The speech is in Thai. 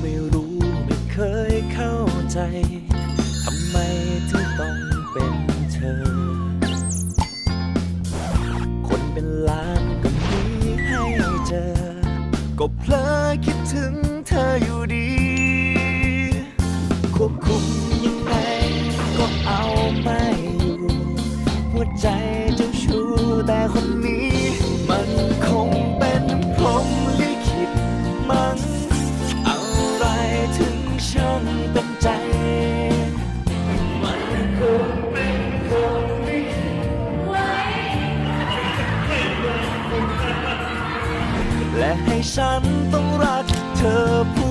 ไม่รู้ไม่เคยเข้าใจ ทำไมถึงต้องเป็นเธอ คนเป็นล้านก็มีให้เจอ ก็เพลอคิดถึงเธออยู่ดี ควบคุมยังไงก็เอาไม่อยู่ หัวใจ และให้ฉันต้องรักเธอ